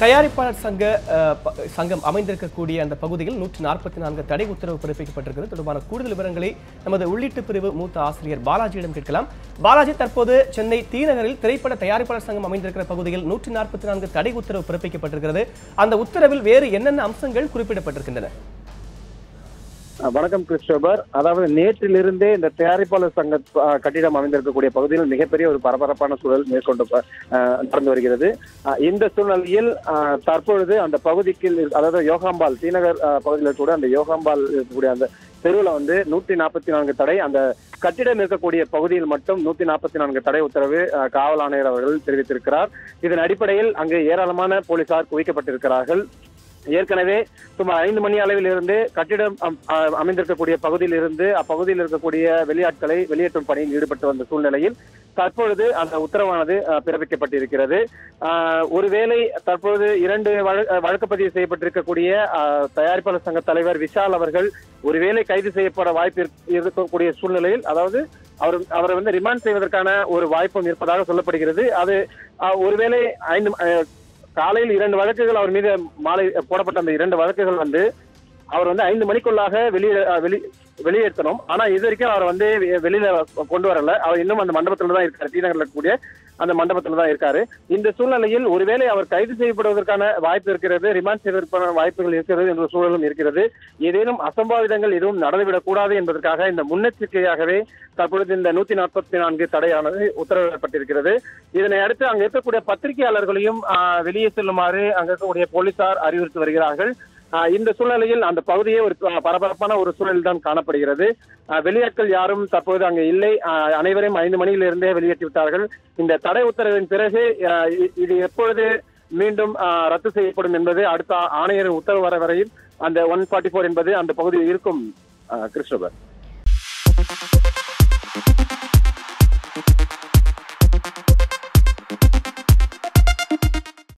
தயாரிப்பாளர் சங்க சங்கம் அமைந்திருக்கக்கூடிய அந்த பகுதியில் நூற்றி நாற்பத்தி நான்கு தடை உத்தரவு பிறப்பிக்கப்பட்டிருக்கிறது. தொடர்பான கூடுதல் விவரங்களை நமது உள்ளீட்டு பிரிவு மூத்த ஆசிரியர் பாலாஜியிடம் கேட்கலாம். பாலாஜி தற்போது சென்னை தீநகரில் திரைப்பட தயாரிப்பாளர் சங்கம் அமைந்திருக்கிற பகுதியில் நூற்றி நாற்பத்தி நான்கு தடை உத்தரவு பிறப்பிக்கப்பட்டிருக்கிறது. அந்த உத்தரவில் வேறு என்னென்ன அம்சங்கள் குறிப்பிடப்பட்டிருக்கின்றன? வணக்கம் கிறிஸ்டோபர். அதாவது நேற்றிலிருந்தே இந்த தயாரிப்பாளர் சங்க கட்டிடம் அமைந்திருக்கக்கூடிய பகுதியில் மிகப்பெரிய ஒரு பரபரப்பான சூழல் மேற்கொண்டு நடந்து வருகிறது. இந்த சூழ்நிலையில் தற்பொழுது அந்த பகுதிக்கு அதாவது யோகாம்பால் ஸ்ரீநகர் பகுதியில் கூட அந்த யோகாம்பால் இருக்கக்கூடிய அந்த தெருவில் வந்து நூற்றி நாற்பத்தி நான்கு தடை அந்த கட்டிடம் இருக்கக்கூடிய பகுதியில் மட்டும் நூற்றி நாற்பத்தி நான்கு தடை உத்தரவு காவல் ஆணையர் அவர்கள் தெரிவித்திருக்கிறார். இதன் அடிப்படையில் அங்கு ஏராளமான போலீசார் குவிக்கப்பட்டிருக்கிறார்கள். ஏற்கனவே சுமார் ஐந்து மணி அளவில் இருந்து கட்டிடம் அம்- அமைந்திருக்கக்கூடிய பகுதியில் இருந்து அப்பகுதியில் இருக்கக்கூடிய வெளியாட்களை வெளியேற்றும் பணியில் ஈடுபட்டு வந்த சூழ்நிலையில் தற்பொழுது அந்த உத்தரவானது பிறப்பிக்கப்பட்டிருக்கிறது. ஒருவேளை தற்பொழுது இரண்டு வழக்கு பதிவு செய்யப்பட்டிருக்கக்கூடிய தயாரிப்பாளர் சங்க தலைவர் விஷால் அவர்கள் ஒருவேளை கைது செய்யப்பட வாய்ப்பு இருக்கக்கூடிய சூழ்நிலையில் அதாவது அவர் அவரை வந்து ரிமாண்ட் செய்வதற்கான ஒரு வாய்ப்பும் இருப்பதாக சொல்லப்படுகிறது. அது ஒருவேளை ஐந்து காலையில் இரண்டு வழக்குகள் அவர் மீது மாலை போடப்பட்ட அந்த இரண்டு வழக்குகள் வந்து அவர் வந்து ஐந்து மணிக்குள்ளாக வெளியே வெளி வெளியேற்றணும். ஆனா இது வரைக்கும் அவர் வந்து வெளியில கொண்டு வரல. அவர் இன்னும் அந்த மண்டபத்துல தான் இருக்காரு. தீநகர்ல இருக்கக்கூடிய அந்த மண்டபத்துல தான் இருக்காரு. இந்த சூழ்நிலையில் ஒருவேளை அவர் கைது செய்யப்படுவதற்கான வாய்ப்பு இருக்கிறது ரிமாண்ட் செய்வதற்கான வாய்ப்புகள் இருக்கிறது என்ற சூழலும் இருக்கிறது. ஏதேனும் அசம்பாவிதங்கள் எதுவும் நடந்துவிடக் கூடாது என்பதற்காக இந்த முன்னெச்சரிக்கையாகவே தற்பொழுது இந்த நூத்தி நாற்பத்தி நான்கு தடையானது உத்தரவிடப்பட்டிருக்கிறது. இதனை அடுத்து அங்க இருக்கக்கூடிய பத்திரிகையாளர்களையும் வெளியே செல்லுமாறு அங்க இருக்கக்கூடிய போலீசார் அறிவுறுத்தி வருகிறார்கள். இந்த சூழ்நிலையில் அந்த பகுதியே ஒரு பரபரப்பான ஒரு சூழல் தான் காணப்படுகிறது. வெளியாட்கள் யாரும் தற்போது அங்கே இல்லை. அனைவரையும் ஐந்து மணியிலிருந்தே வெளியேற்றி விட்டார்கள். இந்த தடை உத்தரவின் பிறகு இது எப்பொழுது மீண்டும் ரத்து செய்யப்படும் என்பது அடுத்த ஆணையரின் உத்தரவு வர வரையில் அந்த ஒன் ஃபார்ட்டி ஃபோர் என்பது அந்த பகுதியில் இருக்கும். ஆஹ்,